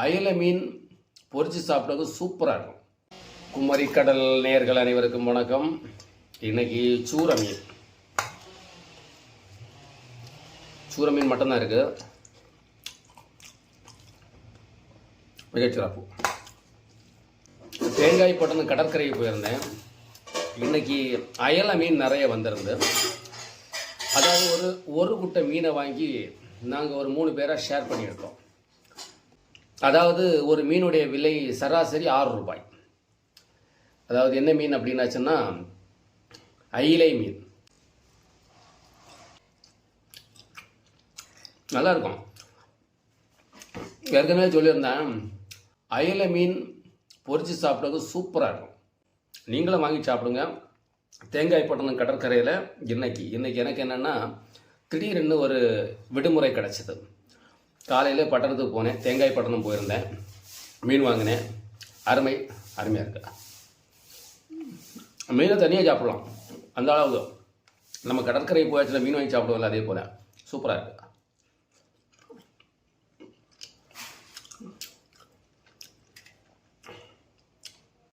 அயல மீன் பொறிச்சு சாப்பிட்டது சூப்பராக இருக்கும் குமரி கடல் அனைவருக்கும் வணக்கம். இன்னைக்கு சூர மீன் சூர மீன் மட்டும்தான் இருக்குது மிகச்சிறப்பு தேங்காய் பட்டணம் கடற்கரைக்கு போயிருந்தேன். இன்னைக்கு அயல மீன் நிறைய வந்திருந்து அதாவது ஒரு ஒரு குட்டை மீனை வாங்கி நாங்கள் ஒரு மூணு பேராக ஷேர் பண்ணியிருக்கோம். அதாவது ஒரு மீனுடைய விலை சராசரி ஆறு ரூபாய். அதாவது என்ன மீன் அப்படின்னாச்சுன்னா அயிலை மீன். நல்லா இருக்கும் ஏற்கனவே சொல்லியிருந்தேன் அயலை மீன் பொறிச்சு சாப்பிட்றது சூப்பராக இருக்கும். நீங்களும் வாங்கி சாப்பிடுங்க. தேங்காய் பட்டணம் கடற்கரையில் இன்னைக்கு இன்னைக்கு எனக்கு என்னென்னா திடீர்னு ஒரு விடுமுறை கிடச்சிது. காலையில் பட்டணத்துக்கு போனேன். தேங்காய் பட்டணம் போயிருந்தேன். மீன் வாங்கினேன். அருமை அருமையாக இருக்கு. மீனை தனியாக சாப்பிடலாம். அந்த அளவுக்கு நம்ம கடற்கரை போயாச்சுல மீன் வாங்கி சாப்பிடுவோம்ல அதே போல். சூப்பராக இருக்குது